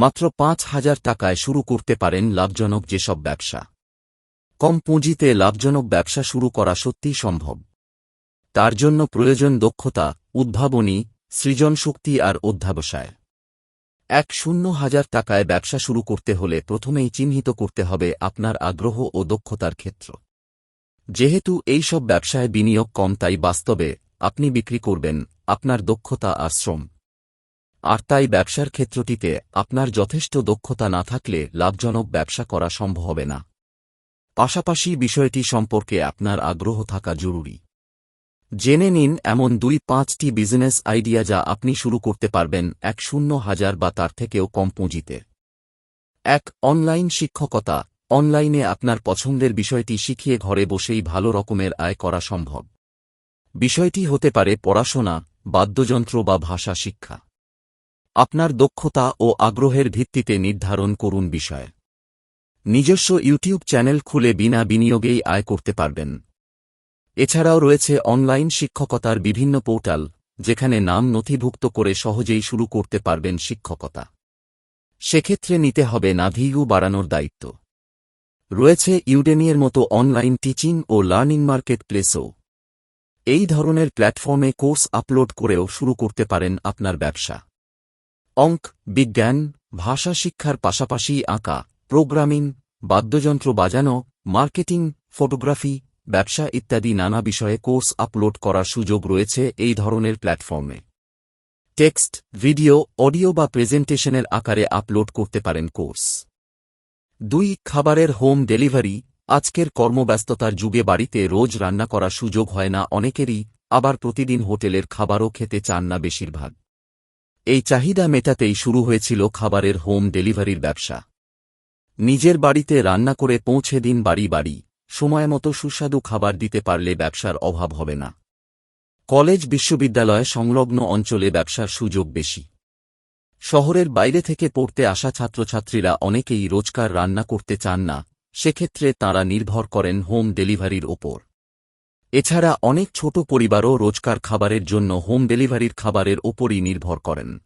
মাত্র পাঁচ হাজার টাকায় শুরু করতে পারেন লাভজনক যেসব ব্যবসা। কম পুঁজিতে লাভজনক ব্যবসা শুরু করা সত্যিই সম্ভব। তার জন্য প্রয়োজন দক্ষতা, উদ্ভাবনী সৃজন শক্তি আর অধ্যাবসায়। এক শূন্য হাজার টাকায় ব্যবসা শুরু করতে হলে প্রথমেই চিহ্নিত করতে হবে আপনার আগ্রহ ও দক্ষতার ক্ষেত্র। যেহেতু এই সব ব্যবসায় বিনিয়োগ কম, তাই বাস্তবে আপনি বিক্রি করবেন আপনার দক্ষতা আর শ্রম। আর তাই ব্যবসার ক্ষেত্রটিতে আপনার যথেষ্ট দক্ষতা না থাকলে লাভজনক ব্যবসা করা সম্ভব হবে না। পাশাপাশি বিষয়টি সম্পর্কে আপনার আগ্রহ থাকা জরুরি। জেনে নিন এমন দুই পাঁচটি বিজনেস আইডিয়া যা আপনি শুরু করতে পারবেন এক শূন্য হাজার বা তার থেকেও কম পুঁজিতে। এক, অনলাইন শিক্ষকতা। অনলাইনে আপনার পছন্দের বিষয়টি শিখিয়ে ঘরে বসেই ভালো রকমের আয় করা সম্ভব। বিষয়টি হতে পারে পড়াশোনা, বাদ্যযন্ত্র বা ভাষা শিক্ষা। আপনার দক্ষতা ও আগ্রহের ভিত্তিতে নির্ধারণ করুন বিষয়। নিজস্ব ইউটিউব চ্যানেল খুলে বিনা বিনিয়োগেই আয় করতে পারবেন। এছাড়াও রয়েছে অনলাইন শিক্ষকতার বিভিন্ন পোর্টাল, যেখানে নাম নথিভুক্ত করে সহজেই শুরু করতে পারবেন শিক্ষকতা। সেক্ষেত্রে নিতে হবে নাভিউ বাড়ানোর দায়িত্ব। রয়েছে ইউডেনিয়ের মতো অনলাইন টিচিং ও লার্নিং মার্কেট প্লেসও এই ধরনের প্ল্যাটফর্মে কোর্স আপলোড করেও শুরু করতে পারেন আপনার ব্যবসা। অঙ্ক, বিজ্ঞান, ভাষা শিক্ষার পাশাপাশি আঁকা, প্রোগ্রামিং, বাদ্যযন্ত্র বাজানো, মার্কেটিং, ফটোগ্রাফি, ব্যবসা ইত্যাদি নানা বিষয়ে কোর্স আপলোড করার সুযোগ রয়েছে এই ধরনের প্ল্যাটফর্মে। টেক্সট, ভিডিও, অডিও বা প্রেজেন্টেশনের আকারে আপলোড করতে পারেন কোর্স। দুই, খাবারের হোম ডেলিভারি। আজকের কর্মব্যস্ততার যুগে বাড়িতে রোজ রান্না করার সুযোগ হয় না অনেকেরই, আবার প্রতিদিন হোটেলের খাবারও খেতে চান না বেশিরভাগ। এই চাহিদা মেটাতেই শুরু হয়েছিল খাবারের হোম ডেলিভারির ব্যবসা। নিজের বাড়িতে রান্না করে পৌঁছে দিন বাড়ি বাড়ি, সময়মতো সুস্বাদু খাবার দিতে পারলে ব্যবসার অভাব হবে না। কলেজ বিশ্ববিদ্যালয় সংলগ্ন অঞ্চলে ব্যবসার সুযোগ বেশি। শহরের বাইরে থেকে পড়তে আসা ছাত্রছাত্রীরা অনেকেই রোজকার রান্না করতে চান না, সেক্ষেত্রে তাঁরা নির্ভর করেন হোম ডেলিভারির ওপর। এছাড়া অনেক ছোট পরিবারও রোজকার খাবারের জন্য হোম ডেলিভারির খাবারের ওপরই নির্ভর করেন।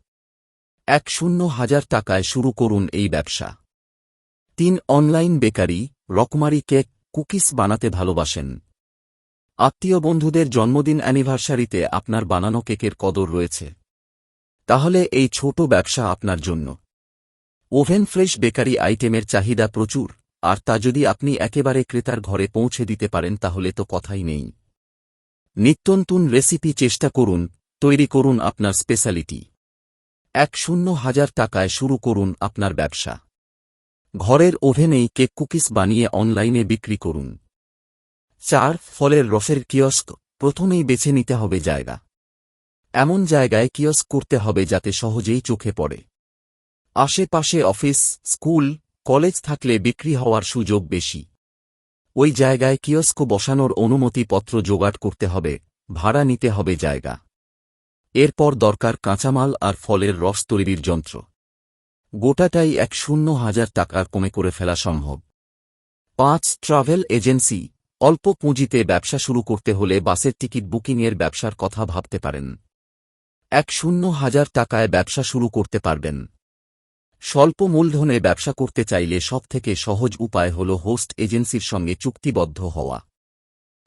এক শূন্য হাজার টাকায় শুরু করুন এই ব্যবসা। তিন, অনলাইন বেকারি, রকমারি কেক, কুকিস বানাতে ভালোবাসেন। আত্মীয় বন্ধুদের জন্মদিন অ্যানিভার্সারিতে আপনার বানানো কেকের কদর রয়েছে। তাহলে এই ছোট ব্যবসা আপনার জন্য। ওভেন ফ্রেশ বেকারি আইটেমের চাহিদা প্রচুর। আর তা যদি আপনি একেবারে ক্রেতার ঘরে পৌঁছে দিতে পারেন, তাহলে তো কথাই নেই। নিত্যন্তন রেসিপি চেষ্টা করুন, তৈরি করুন আপনার স্পেশালিটি। এক শূন্য হাজার টাকায় শুরু করুন আপনার ব্যবসা। ঘরের ওভেনেই কেক কুকিস বানিয়ে অনলাইনে বিক্রি করুন। চার, ফলের রসের কিয়স্ক, প্রথমেই বেছে নিতে হবে জায়গা। এমন জায়গায় কিয়স্ক করতে হবে যাতে সহজেই চোখে পড়ে। আশেপাশে অফিস, স্কুল কলেজ থাকলে বিক্রি হওয়ার সুযোগ বেশি। ওই জায়গায় কিয়স্ক বসানোর অনুমতিপত্র জোগাড় করতে হবে, ভাড়া নিতে হবে জায়গা। এরপর দরকার কাঁচামাল আর ফলের রস তৈরির যন্ত্র। গোটাটাই এক শূন্য হাজার টাকার কমে করে ফেলা সম্ভব। পাঁচ, ট্রাভেল এজেন্সি। অল্প পুঁজিতে ব্যবসা শুরু করতে হলে বাসের টিকিট বুকিংয়ের ব্যবসার কথা ভাবতে পারেন। এক শূন্য হাজার টাকায় ব্যবসা শুরু করতে পারবেন। স্বল্প মূলধনে ব্যবসা করতে চাইলে সবথেকে সহজ উপায় হল হোস্ট এজেন্সির সঙ্গে চুক্তিবদ্ধ হওয়া।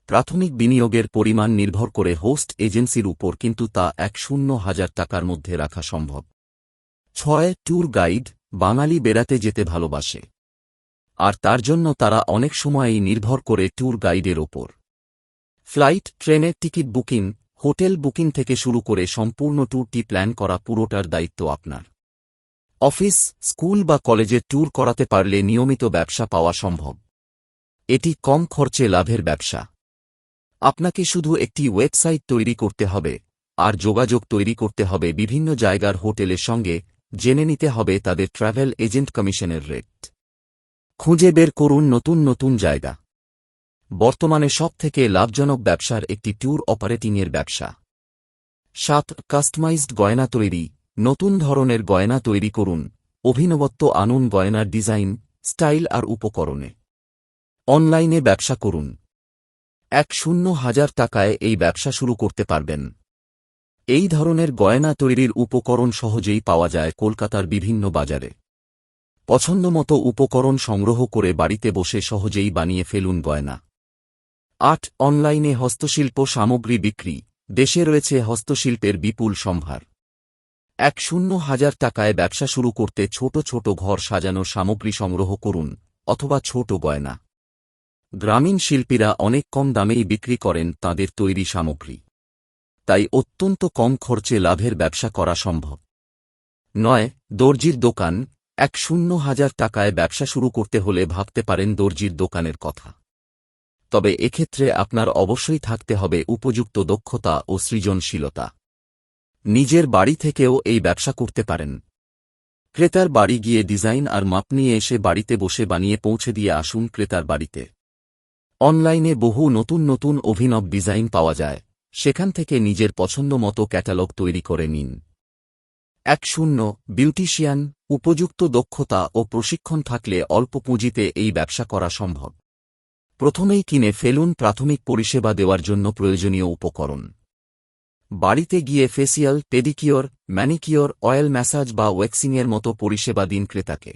প্রাথমিক বিনিয়োগের পরিমাণ নির্ভর করে হোস্ট এজেন্সির উপর কিন্তু তা এক শূন্য হাজার টাকার মধ্যে রাখা সম্ভব। ছয়, ট্যুর গাইড, বাঙালি বেড়াতে যেতে ভালোবাসে। আর তার জন্য তারা অনেক সময়ই নির্ভর করে ট্যুর গাইডের ওপর। ফ্লাইট, ট্রেনের টিকিট বুকিং, হোটেল বুকিং থেকে শুরু করে সম্পূর্ণ ট্যুরটি প্ল্যান করা পুরোটার দায়িত্ব আপনার। অফিস, স্কুল বা কলেজে ট্যুর করাতে পারলে নিয়মিত ব্যবসা পাওয়া সম্ভব। এটি কম খরচে লাভের ব্যবসা। আপনাকে শুধু একটি ওয়েবসাইট তৈরি করতে হবে, আর যোগাযোগ তৈরি করতে হবে বিভিন্ন জায়গার হোটেলের সঙ্গে, জেনে নিতে হবে তাদের ট্রাভেল এজেন্ট কমিশনের রেট। খুঁজে বের করুন নতুন নতুন জায়গা। বর্তমানে সবথেকে লাভজনক ব্যবসার একটি ট্যুর অপারেটিংয়ের ব্যবসা। সাত, কাস্টমাইজড গয়না তৈরি। নতুন ধরনের গয়না তৈরি করুন, অভিনবত্ব আনুন গয়নার ডিজাইন, স্টাইল আর উপকরণে। অনলাইনে ব্যবসা করুন। এক শূন্য হাজার টাকায় এই ব্যবসা শুরু করতে পারবেন। এই ধরনের গয়না তৈরির উপকরণ সহজেই পাওয়া যায় কলকাতার বিভিন্ন বাজারে। পছন্দমতো উপকরণ সংগ্রহ করে বাড়িতে বসে সহজেই বানিয়ে ফেলুন গয়না। আট, অনলাইনে হস্তশিল্প সামগ্রী বিক্রি। দেশে রয়েছে হস্তশিল্পের বিপুল সম্ভার। এক শূন্য হাজার টাকায় ব্যবসা শুরু করতে ছোট ছোট ঘর সাজানোর সামগ্রী সংগ্রহ করুন, অথবা ছোট গয়না। গ্রামীণ শিল্পীরা অনেক কম দামেই বিক্রি করেন তাদের তৈরি সামগ্রী। তাই অত্যন্ত কম খরচে লাভের ব্যবসা করা সম্ভব। নয়, দর্জির দোকান। এক শূন্য হাজার টাকায় ব্যবসা শুরু করতে হলে ভাবতে পারেন দর্জির দোকানের কথা। তবে এক্ষেত্রে আপনার অবশ্যই থাকতে হবে উপযুক্ত দক্ষতা ও সৃজনশীলতা। নিজের বাড়ি থেকেও এই ব্যবসা করতে পারেন। ক্রেতার বাড়ি গিয়ে ডিজাইন আর মাপ নিয়ে এসে বাড়িতে বসে বানিয়ে পৌঁছে দিয়ে আসুন ক্রেতার বাড়িতে। অনলাইনে বহু নতুন নতুন অভিনব ডিজাইন পাওয়া যায়। সেখান থেকে নিজের পছন্দ মতো ক্যাটালগ তৈরি করে নিন। এক শূন্য, বিউটিশিয়ান, উপযুক্ত দক্ষতা ও প্রশিক্ষণ থাকলে অল্প পুঁজিতে এই ব্যবসা করা সম্ভব। প্রথমেই কিনে ফেলুন প্রাথমিক পরিষেবা দেওয়ার জন্য প্রয়োজনীয় উপকরণ। বাড়িতে গিয়ে facial, pedicure, manicure, oil massage বা ওয়েক্সিংয়ের মতো পরিষেবা দিন ক্রেতাকে।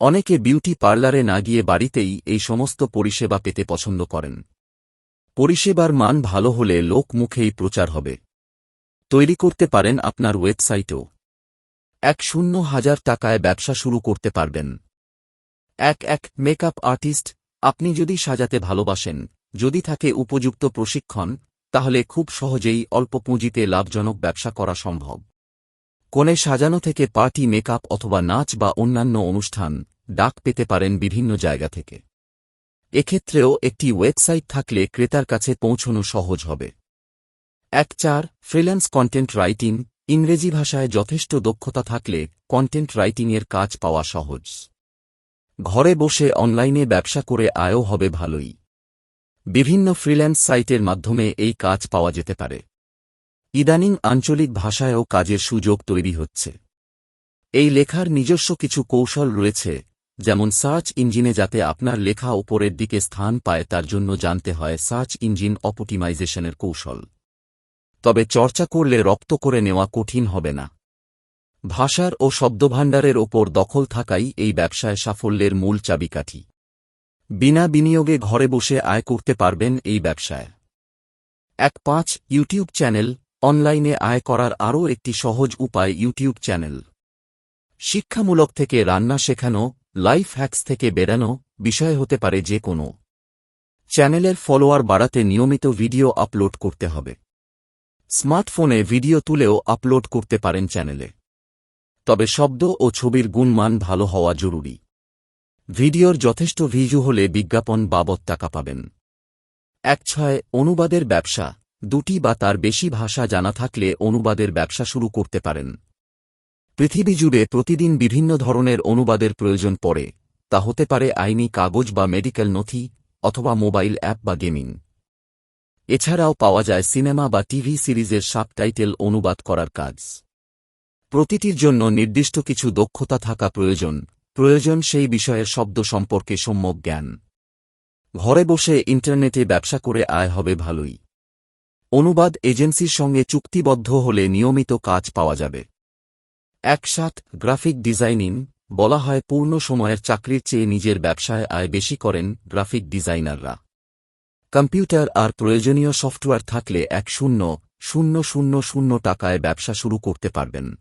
অনেকে বিউটি পার্লারে না গিয়ে বাড়িতেই এই সমস্ত পরিষেবা পেতে পছন্দ করেন। পরিষেবার মান ভালো হলে লোক মুখেই প্রচার হবে। তৈরি করতে পারেন আপনার ওয়েবসাইটও। এক শূন্য হাজার টাকায় ব্যবসা শুরু করতে পারবেন। এক এক মেকআপ আর্টিস্ট, আপনি যদি সাজাতে ভালোবাসেন, যদি থাকে উপযুক্ত প্রশিক্ষণ তাহলে খুব সহজেই অল্প পুঁজিতে লাভজনক ব্যবসা করা সম্ভব। কোণে সাজানো থেকে পার্টি মেকআপ অথবা নাচ বা অন্যান্য অনুষ্ঠান ডাক পেতে পারেন বিভিন্ন জায়গা থেকে। এক্ষেত্রেও একটি ওয়েবসাইট থাকলে ক্রেতার কাছে পৌঁছনো সহজ হবে। এক চার, ফ্রিল্যান্স কন্টেন্ট রাইটিং, ইংরেজি ভাষায় যথেষ্ট দক্ষতা থাকলে কন্টেন্ট রাইটিংয়ের কাজ পাওয়া সহজ। ঘরে বসে অনলাইনে ব্যবসা করে আয়ও হবে ভালোই। বিভিন্ন ফ্রিল্যান্স সাইটের মাধ্যমে এই কাজ পাওয়া যেতে পারে। ইদানিং আঞ্চলিক ভাষায়ও কাজের সুযোগ তৈরি হচ্ছে। এই লেখার নিজস্ব কিছু কৌশল রয়েছে, যেমন সার্চ ইঞ্জিনে যাতে আপনার লেখা ওপরের দিকে স্থান পায় তার জন্য জানতে হয় সার্চ ইঞ্জিন অপটিমাইজেশনের কৌশল। তবে চর্চা করলে রপ্ত করে নেওয়া কঠিন হবে না। ভাষার ও শব্দভাণ্ডারের ওপর দখল থাকাই এই ব্যবসায় সাফল্যের মূল চাবিকাঠি। বিনা বিনিয়োগে ঘরে বসে আয় করতে পারবেন এই ব্যবসায়। এক পাঁচ, ইউটিউব চ্যানেল, অনলাইনে আয় করার আরও একটি সহজ উপায় ইউটিউব চ্যানেল। শিক্ষামূলক থেকে রান্না শেখানো, লাইফ হ্যাক্স থেকে বেরানো বিষয় হতে পারে যে কোনো। চ্যানেলের ফলোয়ার বাড়াতে নিয়মিত ভিডিও আপলোড করতে হবে। স্মার্টফোনে ভিডিও তুলেও আপলোড করতে পারেন চ্যানেলে। তবে শব্দ ও ছবির গুণমান ভালো হওয়া জরুরি। ভিডিওর যথেষ্ট ভিজু হলে বিজ্ঞাপন বাবদ টাকা পাবেন। এক ছয়, অনুবাদের ব্যবসা। দুটি বা তার বেশি ভাষা জানা থাকলে অনুবাদের ব্যবসা শুরু করতে পারেন। পৃথিবী জুড়ে প্রতিদিন বিভিন্ন ধরনের অনুবাদের প্রয়োজন পড়ে। তা হতে পারে আইনি কাগজ বা মেডিকেল নথি অথবা মোবাইল অ্যাপ বা গেমিং। এছাড়াও পাওয়া যায় সিনেমা বা টিভি সিরিজের সাবটাইটেল অনুবাদ করার কাজ। প্রতিটির জন্য নির্দিষ্ট কিছু দক্ষতা থাকা প্রয়োজন। প্রয়োজন সেই বিষয়ের শব্দ সম্পর্কে সম্যক জ্ঞান। ঘরে বসে ইন্টারনেটে ব্যবসা করে আয় হবে ভালোই। অনুবাদ এজেন্সির সঙ্গে চুক্তিবদ্ধ হলে নিয়মিত কাজ পাওয়া যাবে। একসাথ গ্রাফিক ডিজাইনিং বলা হয় পূর্ণ সময়ের চাকরির চেয়ে নিজের ব্যবসায় আয় বেশি করেন গ্রাফিক ডিজাইনাররা। কম্পিউটার আর প্রয়োজনীয় সফটওয়্যার থাকলে এক শূন্য শূন্য শূন্য শূন্য টাকায় ব্যবসা শুরু করতে পারবেন।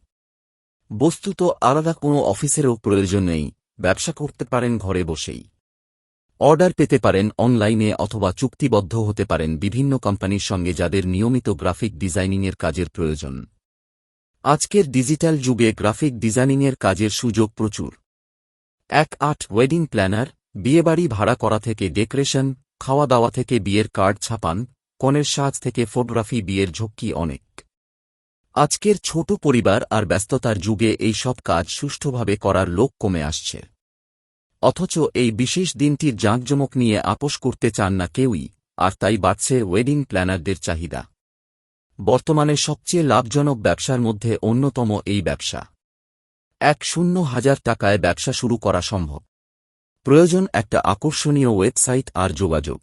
বস্তুত আলাদা কোনো অফিসেরও প্রয়োজন নেই। ব্যবসা করতে পারেন ঘরে বসেই। অর্ডার পেতে পারেন অনলাইনে অথবা চুক্তিবদ্ধ হতে পারেন বিভিন্ন কোম্পানির সঙ্গে যাদের নিয়মিত গ্রাফিক ডিজাইনিংয়ের কাজের প্রয়োজন। আজকের ডিজিটাল যুগে গ্রাফিক ডিজাইনিংয়ের কাজের সুযোগ প্রচুর। এক আট ওয়েডিং প্ল্যানার, বিয়েবাড়ি ভাড়া করা থেকে ডেকোরেশন, খাওয়া দাওয়া থেকে বিয়ের কার্ড ছাপান, কনের সাজ থেকে ফটোগ্রাফি বিয়ের ঝক্কি অনেক। আজকের ছোট পরিবার আর ব্যস্ততার যুগে এই সব কাজ সুষ্ঠুভাবে করার লোক কমে আসছে। অথচ এই বিশেষ দিনটির জাঁকজমক নিয়ে আপোষ করতে চান না কেউই, আর তাই বাড়ছে ওয়েডিং প্ল্যানারদের চাহিদা। বর্তমানে সবচেয়ে লাভজনক ব্যবসার মধ্যে অন্যতম এই ব্যবসা। এক শূন্য হাজার টাকায় ব্যবসা শুরু করা সম্ভব। প্রয়োজন একটা আকর্ষণীয় ওয়েবসাইট আর যোগাযোগ।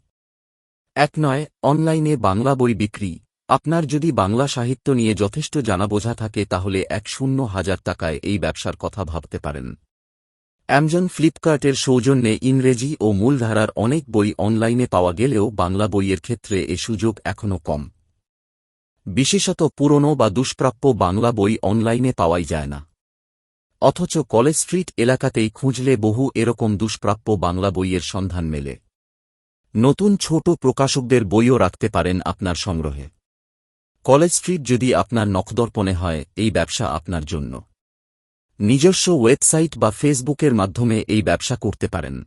এক নয়, অনলাইনে বাংলা বই বিক্রি। আপনার যদি বাংলা সাহিত্য নিয়ে যথেষ্ট জানা বোঝা থাকে তাহলে এক শূন্য হাজার টাকায় এই ব্যবসার কথা ভাবতে পারেন। অ্যামাজন ফ্লিপকার্টের সৌজন্যে ইংরেজি ও মূলধারার অনেক বই অনলাইনে পাওয়া গেলেও বাংলা বইয়ের ক্ষেত্রে এ সুযোগ এখনও কম। বিশেষত পুরনো বা দুষ্প্রাপ্য বাংলা বই অনলাইনে পাওয়াই যায় না। অথচ কলেজ স্ট্রিট এলাকাতেই খুঁজলে বহু এরকম দুষ্প্রাপ্য বাংলা বইয়ের সন্ধান মেলে। নতুন ছোট প্রকাশকদের বইও রাখতে পারেন আপনার সংগ্রহে। কলেজ স্ট্রিট যদি আপনার নখদর্পণে হয়, এই ব্যবসা আপনার জন্য। নিজস্ব ওয়েবসাইট বা ফেসবুকের মাধ্যমে এই ব্যবসা করতে পারেন।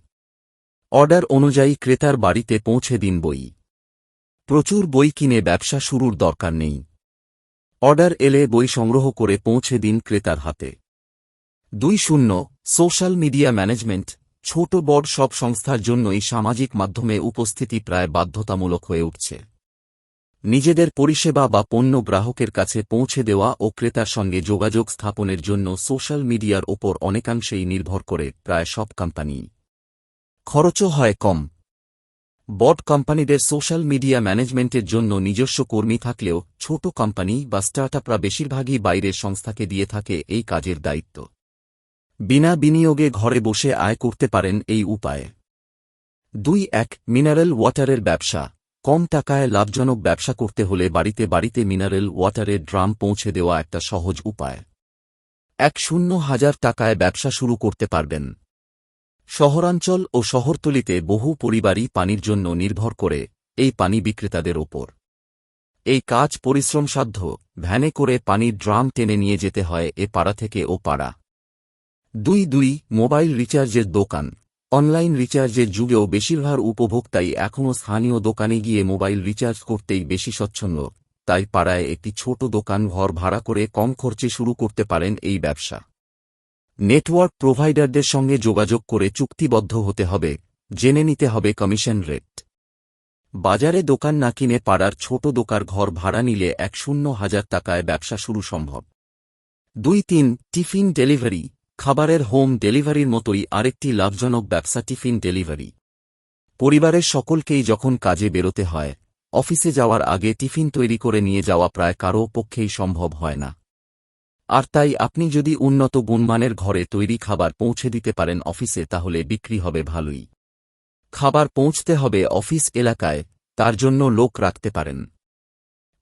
অর্ডার অনুযায়ী ক্রেতার বাড়িতে পৌঁছে দিন বই। প্রচুর বই কিনে ব্যবসা শুরুর দরকার নেই। অর্ডার এলে বই সংগ্রহ করে পৌঁছে দিন ক্রেতার হাতে। দুই শূন্য, সোশ্যাল মিডিয়া ম্যানেজমেন্ট, ছোট বড় সব সংস্থার জন্যই সামাজিক মাধ্যমে উপস্থিতি প্রায় বাধ্যতামূলক হয়ে উঠছে। নিজেদের পরিষেবা বা পণ্য গ্রাহকের কাছে পৌঁছে দেওয়া ও ক্রেতার সঙ্গে যোগাযোগ স্থাপনের জন্য সোশ্যাল মিডিয়ার ওপর অনেকাংশেই নির্ভর করে প্রায় সব কোম্পানি। খরচও হয় কম। বট কোম্পানিদের সোশ্যাল মিডিয়া ম্যানেজমেন্টের জন্য নিজস্ব কর্মী থাকলেও ছোট কোম্পানি বা স্টার্টআপরা বেশিরভাগই বাইরের সংস্থাকে দিয়ে থাকে এই কাজের দায়িত্ব। বিনা বিনিয়োগে ঘরে বসে আয় করতে পারেন এই উপায়ে। দুই এক, মিনারেল ওয়াটারের ব্যবসা। কম টাকায় লাভজনক ব্যবসা করতে হলে বাড়িতে বাড়িতে মিনারেল ওয়াটারের ড্রাম পৌঁছে দেওয়া একটা সহজ উপায়। এক শূন্য হাজার টাকায় ব্যবসা শুরু করতে পারবেন। শহরাঞ্চল ও শহরতলিতে বহু পরিবারই পানির জন্য নির্ভর করে এই পানি বিক্রেতাদের ওপর। এই কাজ পরিশ্রমসাধ্য, ভ্যানে করে পানির ড্রাম টেনে নিয়ে যেতে হয় এ পাড়া থেকে ও পাড়া। দুই দুই মোবাইল রিচার্জের দোকান। অনলাইন রিচার্জের যুগেও বেশিরভাগ উপভোক্তাই এখনও স্থানীয় দোকানে গিয়ে মোবাইল রিচার্জ করতেই বেশি স্বচ্ছন্দ, তাই পাড়ায় একটি ছোট দোকান ঘর ভাড়া করে কম খরচে শুরু করতে পারেন এই ব্যবসা। নেটওয়ার্ক প্রোভাইডারদের সঙ্গে যোগাযোগ করে চুক্তিবদ্ধ হতে হবে, জেনে নিতে হবে কমিশন রেট। বাজারে দোকান না কিনে পাড়ার ছোট দোকার ঘর ভাড়া নিলে এক শূন্য হাজার টাকায় ব্যবসা শুরু সম্ভব। দুই তিন, টিফিন ডেলিভারি। খাবারের হোম ডেলিভারির মতোই আরেকটি লাভজনক ব্যবসা টিফিন ডেলিভারি। পরিবারের সকলকেই যখন কাজে বেরোতে হয়, অফিসে যাওয়ার আগে টিফিন তৈরি করে নিয়ে যাওয়া প্রায় কারও পক্ষেই সম্ভব হয় না। আর তাই আপনি যদি উন্নত গুণমানের ঘরে তৈরি খাবার পৌঁছে দিতে পারেন অফিসে, তাহলে বিক্রি হবে ভালোই। খাবার পৌঁছতে হবে অফিস এলাকায়, তার জন্য লোক রাখতে পারেন।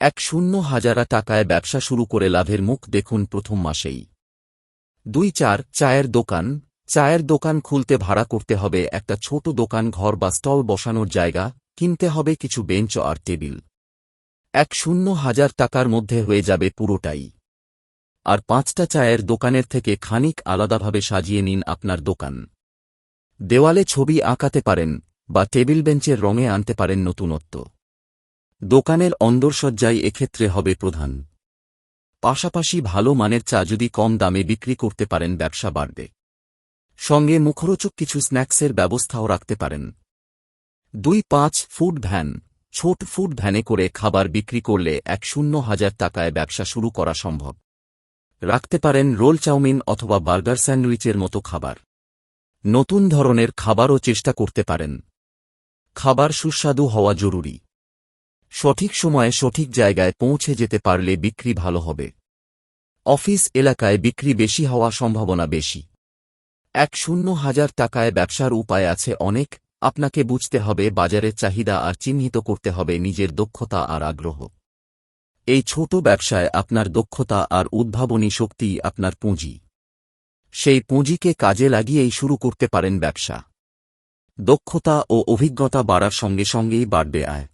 এক শূন্য হাজারা টাকায় ব্যবসা শুরু করে লাভের মুখ দেখুন প্রথম মাসেই। দুই চার, চায়ের দোকান। চায়ের দোকান খুলতে ভাড়া করতে হবে, একটা ছোট দোকান, ঘর বা স্টল বসানোর জায়গা, কিনতে হবে কিছু বেঞ্চ আর টেবিল। এক শূন্য হাজার টাকার মধ্যে হয়ে যাবে পুরোটাই। আর পাঁচটা চায়ের দোকানের থেকে খানিক আলাদাভাবে সাজিয়ে নিন আপনার দোকান। দেওয়ালে ছবি আঁকাতে পারেন বা টেবিল বেঞ্চের রঙে আনতে পারেন নতুনত্ব। দোকানের অন্দরসজ্জাই এক্ষেত্রে হবে প্রধান। পাশাপাশি ভালো মানের চা যদি কম দামে বিক্রি করতে পারেন, ব্যবসা বাড়বে। সঙ্গে মুখরোচক কিছু স্ন্যাক্সের ব্যবস্থাও রাখতে পারেন। দুই পাঁচ ফুড ভ্যান, ছোট ফুড ভ্যানে করে খাবার বিক্রি করলে এক শূন্য হাজার টাকায় ব্যবসা শুরু করা সম্ভব। রাখতে পারেন রোল চাউমিন অথবা বার্গার স্যান্ডউইচের মতো খাবার। নতুন ধরনের খাবারও চেষ্টা করতে পারেন। খাবার সুস্বাদু হওয়া জরুরি। সঠিক সময়ে সঠিক জায়গায় পৌঁছে যেতে পারলে বিক্রি ভালো হবে। অফিস এলাকায় বিক্রি বেশি হওয়া সম্ভাবনা বেশি। এক শূন্য হাজার টাকায় ব্যবসার উপায় আছে অনেক, আপনাকে বুঝতে হবে বাজারের চাহিদা আর চিহ্নিত করতে হবে নিজের দক্ষতা আর আগ্রহ। এই ছোট ব্যবসায় আপনার দক্ষতা আর উদ্ভাবনী শক্তি আপনার পুঁজি। সেই পুঁজিকে কাজে লাগিয়েই শুরু করতে পারেন ব্যবসা। দক্ষতা ও অভিজ্ঞতা বাড়ার সঙ্গে সঙ্গেই বাড়বে আয়।